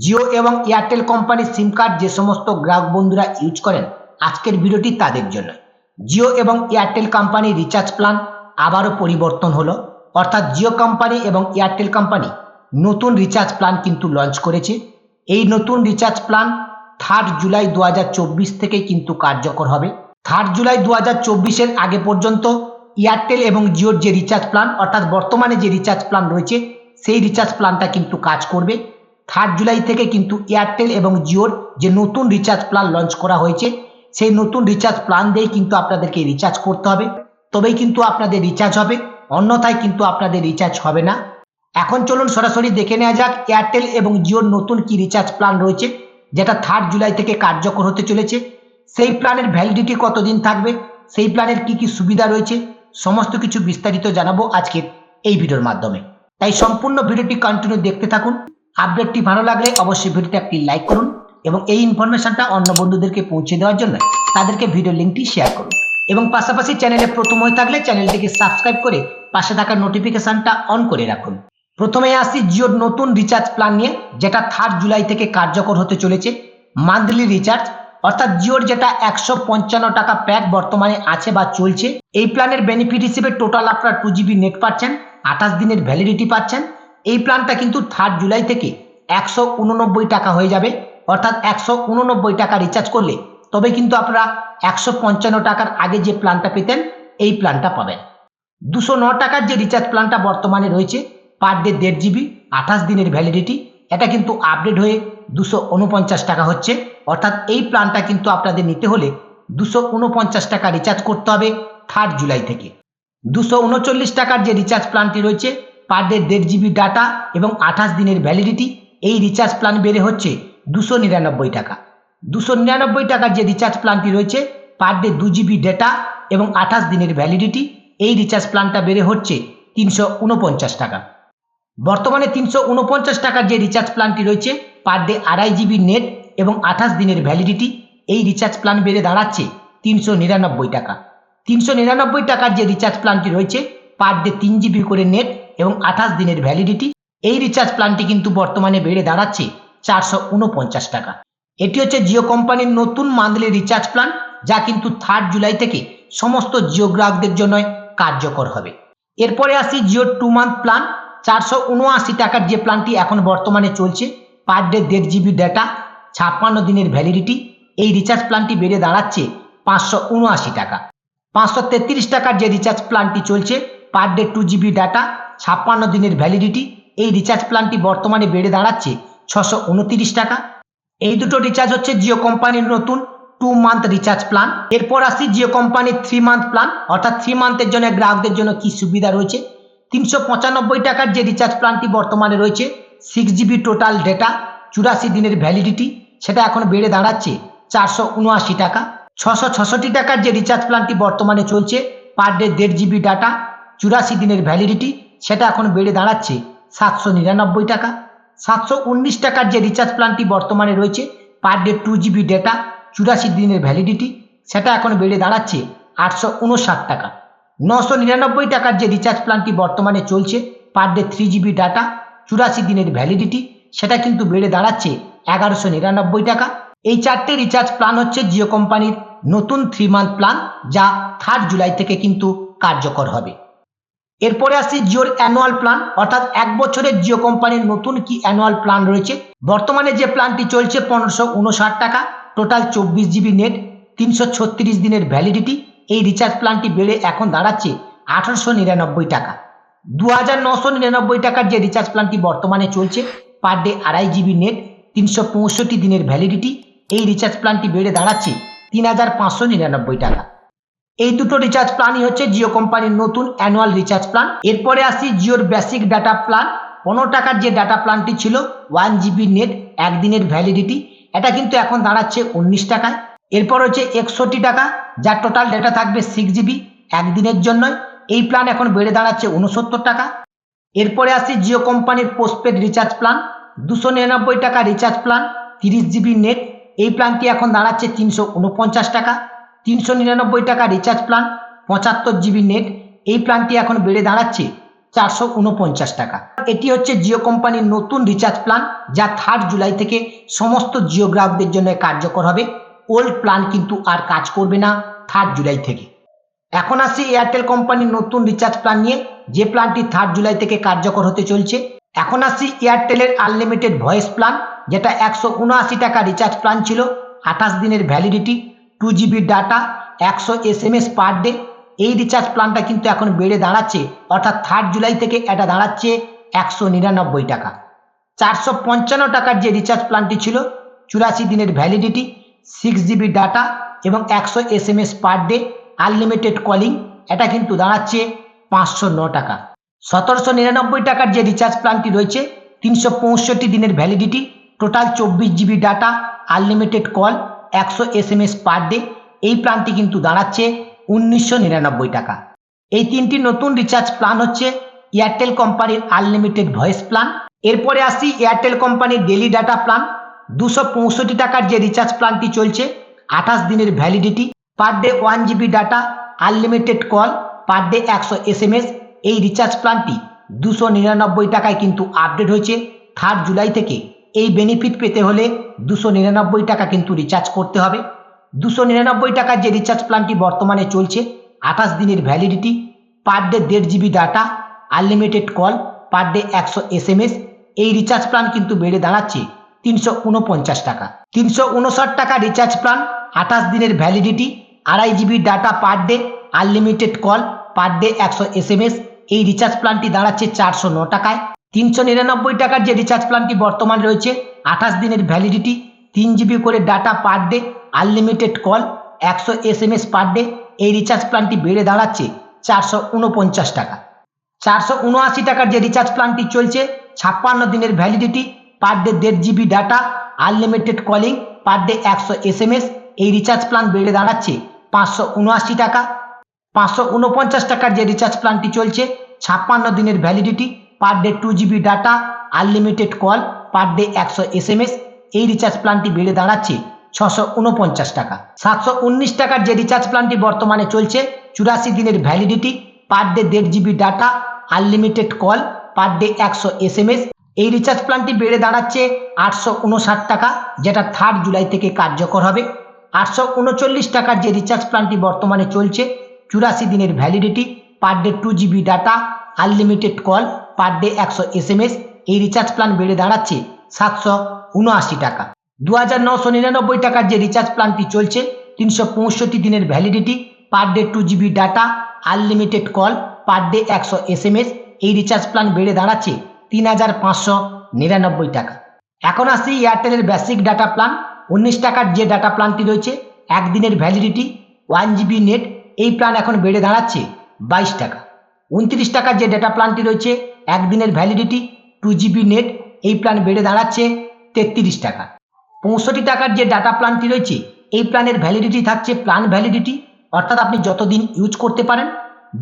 জিও এবং এয়ারটেল কোম্পানির সিম কার্ড যে সমস্ত গ্রাহক বন্ধুরা ইউজ করেন, আজকের ভিডিওটি তাদের জন্য। জিও এবং এয়ারটেল কোম্পানির রিচার্জ প্ল্যান আবারও পরিবর্তন হলো। অর্থাৎ জিও কোম্পানি এবং এয়ারটেল কোম্পানি নতুন রিচার্জ প্ল্যান কিন্তু লঞ্চ করেছে। এই নতুন রিচার্জ প্ল্যান থার্ড জুলাই দু থেকে কিন্তু কার্যকর হবে। থার্ড জুলাই দু হাজার আগে পর্যন্ত এয়ারটেল এবং জিওর যে রিচার্জ প্ল্যান অর্থাৎ বর্তমানে যে রিচার্জ প্ল্যান রয়েছে, সেই রিচার্জ প্ল্যানটা কিন্তু কাজ করবে। থার্ড জুলাই থেকে কিন্তু এয়ারটেল এবং জিওর যে নতুন রিচার্জ প্ল্যান লঞ্চ করা হয়েছে, সেই নতুন রিচার্জ প্ল্যান দিয়েই কিন্তু আপনাদেরকে রিচার্জ করতে হবে। তবেই কিন্তু আপনাদের রিচার্জ হবে, অন্যথায় কিন্তু আপনাদের রিচার্জ হবে না। এখন চলুন সরাসরি দেখে নেওয়া যাক এয়ারটেল এবং জিওর নতুন কি রিচার্জ প্ল্যান রয়েছে, যেটা থার্ড জুলাই থেকে কার্যকর হতে চলেছে। সেই প্ল্যানের ভ্যালিডিটি কতদিন থাকবে, সেই প্ল্যানের কি কি সুবিধা রয়েছে, সমস্ত কিছু বিস্তারিত জানাব আজকের এই ভিডিওর মাধ্যমে। তাই সম্পূর্ণ ভিডিওটি কন্টিনিউ দেখতে থাকুন। আপডেটটি ভালো লাগলে অবশ্যই ভিডিওটি একটি লাইক করুন এবং এই ইনফরমেশনটা অন্য বন্ধুদেরকে পৌঁছে দেওয়ার জন্য তাদেরকে ভিডিও লিঙ্কটি শেয়ার করুন। এবং পাশাপাশি চ্যানেলে প্রথম হয়ে থাকলে চ্যানেলটিকে সাবস্ক্রাইব করে পাশে থাকা নোটিফিকেশনটা অন করে রাখুন। প্রথমে আসি জিওর নতুন রিচার্জ প্ল্যান নিয়ে, যেটা থার্ড জুলাই থেকে কার্যকর হতে চলেছে। মান্থলি রিচার্জ অর্থাৎ জিওর যেটা একশো পঞ্চান্ন টাকা প্যাক বর্তমানে আছে বা চলছে, এই প্ল্যানের বেনিফিট হিসেবে টোটাল আপনার টু জিবি নেট পাচ্ছেন, আঠাশ দিনের ভ্যালিডিটি পাচ্ছেন এই প্ল্যানটা কিন্তু থার্ড জুলাই থেকে একশো উননব্বই টাকা হয়ে যাবে। অর্থাৎ একশো উননব্বই টাকা রিচার্জ করলে তবে কিন্তু আপনারা একশো পঞ্চান্ন টাকার আগে যে প্ল্যানটা পেতেন, এই প্ল্যানটা পাবেন। দুশো ন টাকার যে রিচার্জ প্ল্যানটা বর্তমানে রয়েছে পার ডে দেড় জিবি আঠাশ দিনের ভ্যালিডিটি এটা কিন্তু আপডেট হয়ে দুশো উনপঞ্চাশ টাকা হচ্ছে। অর্থাৎ এই প্ল্যানটা কিন্তু আপনাদের নিতে হলে দুশো উনপঞ্চাশ টাকা রিচার্জ করতে হবে থার্ড জুলাই থেকে। দুশো উনচল্লিশ টাকার যে রিচার্জ প্ল্যানটি রয়েছে পার ডে দেড় জিবি ডাটা এবং আঠাশ দিনের ভ্যালিডিটি এই রিচার্জ প্ল্যান বেড়ে হচ্ছে দুশো নিরানব্বই টাকা। দুশো নিরানব্বই টাকার যে রিচার্জ প্ল্যানটি রয়েছে পার ডে দু জিবি ডেটা এবং আঠাশ দিনের ভ্যালিডিটি এই রিচার্জ প্ল্যানটা বেড়ে হচ্ছে তিনশো উনপঞ্চাশ টাকা। বর্তমানে তিনশো উনপঞ্চাশ টাকার যে রিচার্জ প্ল্যানটি রয়েছে পার ডে আড়াই জিবি নেট এবং আঠাশ দিনের ভ্যালিডিটি এই রিচার্জ প্ল্যান বেড়ে দাঁড়াচ্ছে তিনশো নিরানব্বই টাকা। তিনশো নিরানব্বই টাকার যে রিচার্জ প্ল্যানটি রয়েছে পার ডে তিন জিবি করে নেট এবং আঠাশ দিনের ভ্যালিডিটি এই রিচার্জ প্ল্যানটি কিন্তু বর্তমানে বেড়ে দাঁড়াচ্ছে চারশো উনপঞ্চাশ টাকা। এটি হচ্ছে জিও কোম্পানির নতুন মান্থলি রিচার্জ প্ল্যান যা কিন্তু থার্ড জুলাই থেকে সমস্ত জিও গ্রাহকদের জন্য কার্যকর হবে। এরপরে আসি জিও টু মান্থ প্ল্যান চারশো উনআশি টাকার যে প্ল্যানটি এখন বর্তমানে চলছে পার ডে দেড় জিবি ডেটা ছাপ্পান্ন দিনের ভ্যালিডিটি এই রিচার্জ প্ল্যানটি বেড়ে দাঁড়াচ্ছে পাঁচশো উনআশি টাকা। পাঁচশো তেত্রিশ টাকার যে রিচার্জ প্ল্যানটি চলছে per day two GB data ছাপ্পান্ন দিনের ভ্যালিডিটি এই রিচার্জ প্ল্যানটি বর্তমানে বেড়ে দাঁড়াচ্ছে ছশো উনতিরিশ টাকা। এই দুটো রিচার্জ হচ্ছে জিও কোম্পানির নতুন টু মান্থ রিচার্জ প্ল্যান এরপর আসি জিও কোম্পানির থ্রি মান্থ প্ল্যান অর্থাৎ থ্রি মান্থের জন্য গ্রাহকদের জন্য কি সুবিধা রয়েছে? তিনশো পঁচানব্বই টাকার যে রিচার্জ প্ল্যানটি বর্তমানে রয়েছে সিক্স জিবি টোটাল ডেটা চুরাশি দিনের ভ্যালিডিটি সেটা এখন বেড়ে দাঁড়াচ্ছে চারশো উনআশি টাকা। ছশো ছষট্টি টাকার যে রিচার্জ প্ল্যানটি বর্তমানে চলছে পার ডে দেড় জিবি ডাটা চুরাশি দিনের ভ্যালিডিটি সেটা এখন বেড়ে দাঁড়াচ্ছে সাতশো নিরানব্বই টাকা। সাতশো উনিশ টাকার যে রিচার্জ প্ল্যানটি বর্তমানে রয়েছে per day two GB data চুরাশি দিনের ভ্যালিডিটি সেটা এখন বেড়ে দাঁড়াচ্ছে আটশো উনষাট টাকা। নশো নিরানব্বই টাকার যে রিচার্জ প্ল্যানটি বর্তমানে চলছে per day three GB data চুরাশি দিনের ভ্যালিডিটি সেটা কিন্তু বেড়ে দাঁড়াচ্ছে এগারোশো নিরানব্বই টাকা। এই চারটে রিচার্জ প্ল্যান হচ্ছে জিও কোম্পানির নতুন থ্রি মান্থ প্ল্যান যা থার্ড জুলাই থেকে কিন্তু কার্যকর হবে। এরপরে আসি জিওর অ্যানুয়াল প্ল্যান, অর্থাৎ এক বছরের জিও কোম্পানির নতুন কি অ্যানুয়াল প্ল্যান রয়েছে। বর্তমানে যে প্ল্যানটি চলছে পনেরোশো উনষাট টাকা, টোটাল চব্বিশ জিবি নেট, তিনশো ছত্রিশ দিনের ভ্যালিডিটি, এই রিচার্জ প্ল্যানটি বেড়ে এখন দাঁড়াচ্ছে আঠারোশো নিরানব্বই টাকা। দু হাজার নশো নিরানব্বই টাকার যে রিচার্জ প্ল্যানটি বর্তমানে চলছে, পার ডে আড়াই জিবি নেট, তিনশো পঁয়ষট্টি দিনের ভ্যালিডিটি, এই রিচার্জ প্ল্যানটি বেড়ে দাঁড়াচ্ছে তিন হাজার পাঁচশো নিরানব্বই টাকা। এই দুটো রিচার্জ প্ল্যানই হচ্ছে জিও কোম্পানির নতুন অ্যানুয়াল রিচার্জ প্ল্যান এরপরে আসি জিওর বেসিক ডাটা প্ল্যান পনেরো টাকার যে ডাটা প্ল্যানটি ছিল ওয়ান জিবি নেট একদিনের ভ্যালিডিটি এটা কিন্তু এখন দাঁড়াচ্ছে উনিশ টাকায়। এরপর হচ্ছে একষট্টি টাকা, যার টোটাল ডেটা থাকবে সিক্স জিবি একদিনের জন্য এই প্ল্যান এখন বেড়ে দাঁড়াচ্ছে উনসত্তর টাকা। এরপরে আসি জিও কোম্পানির পোস্টপেড রিচার্জ প্ল্যান দুশো নিরানব্বই টাকা রিচার্জ প্ল্যান তিরিশ জিবি নেট এই প্ল্যানটি এখন দাঁড়াচ্ছে তিনশো উনপঞ্চাশ টাকা। তিনশো নিরানব্বই টাকা রিচার্জ প্ল্যান পঁচাত্তর জিবি নেট এই প্ল্যানটি এখন বেড়ে দাঁড়াচ্ছে চারশো উনপঞ্চাশ টাকা। এটি হচ্ছে জিও কোম্পানির নতুন রিচার্জ প্ল্যান যা থার্ড জুলাই থেকে সমস্ত জিও গ্রাহকদের জন্য কার্যকর হবে। ওল্ড প্ল্যান কিন্তু আর কাজ করবে না থার্ড জুলাই থেকে। এখন আসছি এয়ারটেল কোম্পানির নতুন রিচার্জ প্ল্যান নিয়ে, যে প্ল্যানটি থার্ড জুলাই থেকে কার্যকর হতে চলছে। এখন আসছি এয়ারটেলের আনলিমিটেড ভয়েস প্ল্যান যেটা একশো উনআশি টাকা রিচার্জ প্ল্যান ছিল, আঠাশ দিনের ভ্যালিডিটি টু জিবি ডাটা একশো S M S per day এই রিচার্জ প্ল্যানটা কিন্তু এখন বেড়ে দাঁড়াচ্ছে, অর্থাৎ থার্ড জুলাই থেকে এটা দাঁড়াচ্ছে একশো নিরানব্বই টাকা। চারশো পঞ্চান্ন টাকার যে রিচার্জ প্ল্যানটি ছিল, চুরাশি দিনের ভ্যালিডিটি সিক্স জিবি ডাটা এবং একশো S M S per day unlimited calling এটা কিন্তু দাঁড়াচ্ছে পাঁচশো ন টাকা। সতেরোশো নিরানব্বই টাকার যে রিচার্জ প্ল্যানটি রয়েছে, তিনশো পঁয়ষট্টি দিনের ভ্যালিডিটি টোটাল চব্বিশ জিবি ডাটা আনলিমিটেড কল একশো S M S per day এই প্ল্যানটি কিন্তু দাঁড়াচ্ছে উনিশশো নিরানব্বই টাকা। এই তিনটি নতুন রিচার্জ প্ল্যান হচ্ছে এয়ারটেল কোম্পানির আনলিমিটেড ভয়েস প্ল্যান এরপরে আসি এয়ারটেল কোম্পানির ডেলি ডাটা প্ল্যান দুশো পঁয়ষট্টি টাকার যে রিচার্জ প্ল্যানটি চলছে, আঠাশ দিনের validity per day one GB data unlimited call per day একশো এস এম এস। এই রিচার্জ প্ল্যানটি দুশো নিরানব্বই টাকায় কিন্তু আপডেট হয়েছে থার্ড জুলাই থেকে। এই বেনিফিট পেতে হলে দুশো নিরানব্বই টাকা কিন্তু রিচার্জ করতে হবে। দুশো নিরানব্বই টাকার যে রিচার্জ প্ল্যানটি বর্তমানে চলছে, আঠাশ দিনের ভ্যালিডিটি পার ডে দেড় GB data unlimited call per day একশো এস এম এস এই রিচার্জ প্ল্যান কিন্তু বেড়ে দাঁড়াচ্ছে তিনশো উনপঞ্চাশ টাকা। তিনশো উনষাট টাকা রিচার্জ প্ল্যান আঠাশ দিনের ভ্যালিডিটি আড়াই GB data per day unlimited call per day একশো এস এম এস এই রিচার্জ প্ল্যানটি দাঁড়াচ্ছে চারশো ন টাকায়। তিনশো নিরানব্বই টাকার যে রিচার্জ প্ল্যানটি বর্তমান রয়েছে? আঠাশ দিনের ভ্যালিডিটি তিন জিবি করে data per day unlimited call একশো S M S per day এই রিচার্জ প্ল্যানটি বেড়ে দাঁড়াচ্ছে চারশো উনপঞ্চাশ টাকা। চারশো উনআশি টাকার যে রিচার্জ প্ল্যানটি চলছে, ছাপ্পান্ন দিনের ভ্যালিডিটি পার ডে দেড় GB data unlimited calling per day একশো এস এম এস এই রিচার্জ প্ল্যান বেড়ে দাঁড়াচ্ছে পাঁচশো উনআশি টাকা। পাঁচশো উনপঞ্চাশ টাকার যে রিচার্জ প্ল্যানটি চলছে, ছাপ্পান্ন দিনের validity per day two GB data unlimited call per day একশো এস এম এস এই রিচার্জ প্ল্যানটি বেড়ে দাঁড়াচ্ছে ছশো উনপঞ্চাশ টাকা। সাতশো উনিশ টাকার যে রিচার্জ প্ল্যানটি বর্তমানে চলছে, চুরাশি দিনের ভ্যালিডিটি পার ডে দেড় GB data unlimited call per day একশো এস এম এস এই রিচার্জ প্ল্যানটি বেড়ে দাঁড়াচ্ছে আটশো উনষাট টাকা, যেটা থার্ড জুলাই থেকে কার্যকর হবে। আটশো উনচল্লিশ টাকার যে রিচার্জ প্ল্যানটি বর্তমানে চলছে, চুরাশি দিনের validity per day two GB data unlimited call per day একশো এস এম এস, এই রিচার্জ প্ল্যান বেড়ে দাঁড়াচ্ছে সাতশো উনআশি টাকা। দু হাজার নশো নিরানব্বই টাকার যে রিচার্জ প্ল্যানটি চলছে, তিনশো পঁয়ষট্টি দিনের validity per day two GB data unlimited call per day একশো এস এম এস, এই রিচার্জ প্ল্যান বেড়ে দাঁড়াচ্ছে তিন হাজার পাঁচশো নিরানব্বই টাকা। এখন আসি এয়ারটেলের বেসিক ডাটা প্ল্যান উনিশ টাকার যে ডাটা প্ল্যানটি রয়েছে, একদিনের ভ্যালিডিটি ওয়ান জিবি নেট এই প্ল্যান এখন বেড়ে দাঁড়াচ্ছে বাইশ টাকা। উনত্রিশ টাকার যে ডেটা প্ল্যানটি রয়েছে একদিনের ভ্যালিডিটি টু জিবি নেট এই প্ল্যান বেড়ে দাঁড়াচ্ছে তেত্রিশ টাকা। পঁয়ষট্টি টাকার যে ডাটা প্ল্যানটি রয়েছে, এই প্ল্যানের ভ্যালিডিটি থাকছে প্ল্যান ভ্যালিডিটি অর্থাৎ আপনি যতদিন ইউজ করতে পারেন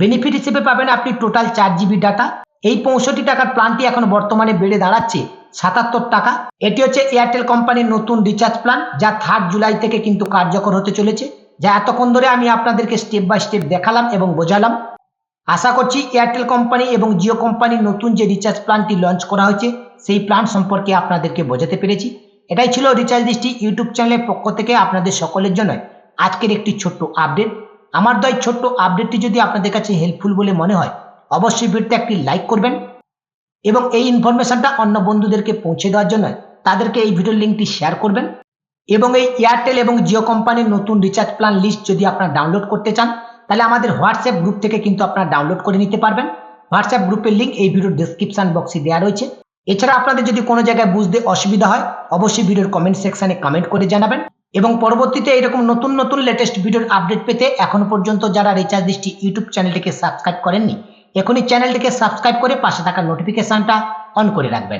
বেনিফিট হিসেবে পাবেন আপনি টোটাল চার জিবি ডাটা এই পঁয়ষট্টি টাকার প্ল্যানটি এখন বর্তমানে বেড়ে দাঁড়াচ্ছে সাতাত্তর টাকা। এটি হচ্ছে এয়ারটেল কোম্পানির নতুন রিচার্জ প্ল্যান যা থার্ড জুলাই থেকে কিন্তু কার্যকর হতে চলেছে। যা এতক্ষণ ধরে আমি আপনাদেরকে স্টেপ বাই স্টেপ দেখালাম এবং বোঝালাম। আশা করছি এয়ারটেল কোম্পানি এবং জিও কোম্পানির নতুন যে রিচার্জ প্ল্যানটি লঞ্চ করা হয়েছে, সেই প্ল্যান সম্পর্কে আপনাদেরকে বোঝাতে পেরেছি। এটাই ছিল রিচার্জ দৃষ্টি ইউটিউব চ্যানেলের পক্ষ থেকে আপনাদের সকলের জন্য আজকের একটি ছোট্ট আপডেট আমার দয় ছোট্ট আপডেটটি যদি আপনাদের কাছে হেল্পফুল বলে মনে হয়, অবশ্যই ভিডিওতে একটি লাইক করবেন এবং এই ইনফরমেশনটা অন্য বন্ধুদেরকে পৌঁছে দেওয়ার জন্য তাদেরকে এই ভিডিওর লিঙ্কটি শেয়ার করবেন। এবং এই এয়ারটেল এবং জিও কোম্পানির নতুন রিচার্জ প্ল্যান লিস্ট যদি আপনারা ডাউনলোড করতে চান তাহলে আমাদের হোয়াটসঅ্যাপ গ্রুপ থেকে কিন্তু আপনারা ডাউনলোড করে নিতে পারবেন। হোয়াটসঅ্যাপ গ্রুপের লিঙ্ক এই ভিডিওর ডিসক্রিপশন বক্সে দেওয়া রয়েছে। এছাড়া আপনাদের যদি কোনো জায়গায় বুঝতে অসুবিধা হয়, অবশ্যই ভিডিওর কমেন্ট সেকশানে কমেন্ট করে জানাবেন। এবং পরবর্তীতে এরকম নতুন নতুন লেটেস্ট ভিডিওর আপডেট পেতে এখনও পর্যন্ত যারা রিচার্জ দৃষ্টি ইউটিউব চ্যানেলটিকে সাবস্ক্রাইব করেননি, এখনই চ্যানেলটিকে সাবস্ক্রাইব করে পাশে থাকা নোটিফিকেশনটা অন করে রাখবেন।